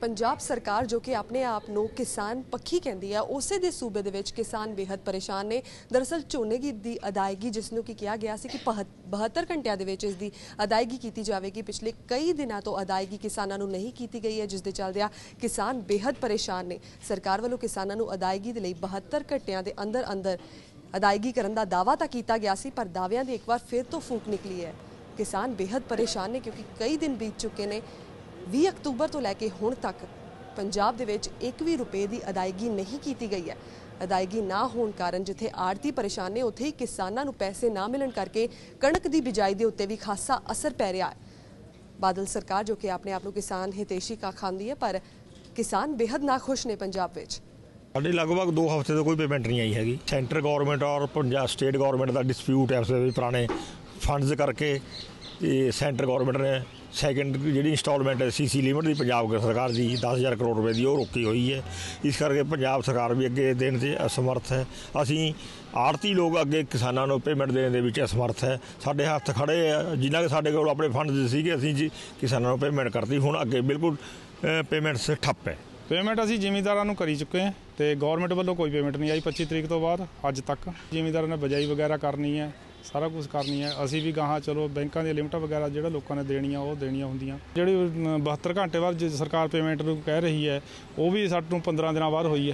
ਪੰਜਾਬ ਸਰਕਾਰ ਜੋ ਕਿ ਆਪਣੇ ਆਪ ਨੂੰ ਕਿਸਾਨ ਪੱਖੀ ਕਹਿੰਦੀ ਹੈ ਉਸੇ ਦੇ ਸੂਬੇ ਦੇ ਵਿੱਚ ਕਿਸਾਨ ਬੇहद ਪਰੇਸ਼ਾਨ ਨੇ। ਦਰਅਸਲ ਝੋਨੇ ਦੀ ਅਦਾਇਗੀ, ਜਿਸ ਨੂੰ ਕਿ ਕਿਹਾ ਗਿਆ ਸੀ ਕਿ 72 ਘੰਟਿਆਂ ਦੇ ਵਿੱਚ ਇਸ ਦੀ ਅਦਾਇਗੀ ਕੀਤੀ ਜਾਵੇਗੀ। ਪਿਛਲੇ ਕਈ ਦਿਨਾਂ ਤੋਂ ਅਦਾਇਗੀ ਕਿਸਾਨਾਂ ਨੂੰ ਨਹੀਂ ਕੀਤੀ ਗਈ ਹੈ, ਜਿਸ ਦੇ ਚੱਲਦਿਆਂ ਕਿਸਾਨ ਬੇहद ਪਰੇਸ਼ਾਨ ਨੇ। ਸਰਕਾਰ ਵੱਲੋਂ ਕਿਸਾਨਾਂ ਨੂੰ ਅਦਾਇਗੀ ਦੇ ਲਈ 72 ਘੰਟਿਆਂ ਦੇ ਅੰਦਰ ਅੰਦਰ ਅਦਾਇਗੀ ਕਰਨ ਦਾ ਦਾਅਵਾ ਤਾਂ ਕੀਤਾ ਗਿਆ ਸੀ, ਪਰ ਦਾਅਵਿਆਂ ਦੀ ਇੱਕ ਵਾਰ ਫਿਰ ਤੋਂ ਫੂਕ ਨਿਕਲੀ ਹੈ। ਕਿਸਾਨ ਬੇहद ਪਰੇਸ਼ਾਨ ਨੇ, ਕਿਉਂਕਿ ਕਈ ਦਿਨ ਬੀਤ ਚੁੱਕੇ ਨੇ। 20 ਅਕਤੂਬਰ ਤੋਂ ਲੈ ਕੇ ਹੁਣ ਤੱਕ ਪੰਜਾਬ ਦੇ ਵਿੱਚ ਇੱਕ ਵੀ ਰੁਪਏ ਦੀ ਅਦਾਇਗੀ ਨਹੀਂ ਕੀਤੀ ਗਈ ਹੈ। ਅਦਾਇਗੀ ਨਾ ਹੋਣ ਕਾਰਨ ਜਿੱਥੇ ਆੜਤੀ ਪਰੇਸ਼ਾਨ ਨੇ, ਉੱਥੇ ਹੀ ਕਿਸਾਨਾਂ ਨੂੰ ਪੈਸੇ ਨਾ ਮਿਲਣ ਕਰਕੇ ਕਣਕ ਦੀ ਬਿਜਾਈ ਦੇ ਉੱਤੇ ਵੀ ਖਾਸਾ ਅਸਰ ਪੈ ਰਿਹਾ ਹੈ। ਬਾਦਲ ਸਰਕਾਰ ਜੋ ਕਿ ਆਪਣੇ ਆਪ ਨੂੰ ਕਿਸਾਨ ਹਿਤੇਸ਼ੀ ਕਾ ਖਾਂਦੀ ਹੈ, ਪਰ ਕਿਸਾਨ ਬੇहद ਨਾਖੁਸ਼ ਨੇ ਪੰਜਾਬ ਵਿੱਚ। ਸਾਡੀ ਲਗਭਗ 2 ਹਫ਼ਤੇ ਤੋਂ ਕੋਈ ਪੇਮੈਂਟ ਨਹੀਂ ਆਈ ਹੈਗੀ। ਸੈਂਟਰ ਗਵਰਨਮੈਂਟ ਔਰ ਪੰਜਾਬ ਸਟੇਟ ਗਵਰਨਮੈਂਟ ਦਾ ਡਿਸਪਿਊਟ ਹੈ, ਉਸ ਦੇ ਪੁਰਾਣੇ ਫੰਡਸ ਕਰਕੇ ਇਹ ਸੈਂਟਰ ਗਵਰਨਮੈਂਟ ਨੇ ਸੈਕੰਡ ਜਿਹੜੀ ਇੰਸਟਾਲਮੈਂਟ ਹੈ ਸੀਸੀ ਲਿਮਟ ਦੀ ਪੰਜਾਬ ਸਰਕਾਰ ਦੀ 10000 ਕਰੋੜ ਰੁਪਏ ਦੀ, ਉਹ ਰੋਕੀ ਹੋਈ ਹੈ। ਇਸ ਕਰਕੇ ਪੰਜਾਬ ਸਰਕਾਰ ਵੀ ਅੱਗੇ ਦੇਣ 'ਤੇ ਅਸਮਰਥ ਹੈ। ਅਸੀਂ ਆੜਤੀ ਲੋਕ ਅੱਗੇ ਕਿਸਾਨਾਂ ਨੂੰ ਪੇਮੈਂਟ ਦੇਣ ਦੇ ਵਿੱਚ ਅਸਮਰਥ ਹੈ। ਸਾਡੇ ਹੱਥ ਖੜੇ ਆ ਜਿਨ੍ਹਾਂ ਕੇ ਸਾਡੇ ਕੋਲ ਆਪਣੇ ਫੰਡ ਸੀਗੇ, ਅਸੀਂ ਜੀ ਕਿਸਾਨਾਂ ਨੂੰ ਪੇਮੈਂਟ ਕਰਤੀ। ਹੁਣ ਅੱਗੇ ਬਿਲਕੁਲ ਪੇਮੈਂਟਸ ਠੱਪ ਹੈ। ਪੇਮੈਂਟ ਅਸੀਂ ਜ਼ਿਮੀਂਦਾਰਾਂ ਨੂੰ ਕਰੀ ਚੁੱਕੇ ਹਾਂ ਤੇ ਗਵਰਨਮੈਂਟ ਵੱਲੋਂ ਕੋਈ ਪੇਮੈਂਟ ਨਹੀਂ ਆਈ 25 ਤਰੀਕ ਤੋਂ ਬਾਅਦ, ਅੱਜ ਤੱਕ। ਜ਼ਿਮੀਂਦਾਰਾਂ ਨੇ ਬਜਾਈ ਵਗੈਰਾ ਕਰਨੀ ਹੈ। ਸਾਰਾ ਕੁਝ ਕਰਨੀ ਹੈ। ਅਸੀਂ ਵੀ ਗਾਹਾਂ ਚਲੋ ਬੈਂਕਾਂ ਦੀਆਂ ਲਿਮਟਾਂ ਵਗੈਰਾ ਜਿਹੜਾ ਲੋਕਾਂ ਨੇ ਦੇਣੀਆਂ ਉਹ ਦੇਣੀਆਂ ਹੁੰਦੀਆਂ। ਜਿਹੜੀ ਅਮ, 72 ਘੰਟੇ ਬਾਅਦ ਜੇ ਸਰਕਾਰ ਪੇਮੈਂਟ ਨੂੰ ਕਹਿ ਰਹੀ ਹੈ ਉਹ ਵੀ ਸਾਨੂੰ 15 ਦਿਨਾਂ ਬਾਅਦ ਹੋਈ ਹੈ।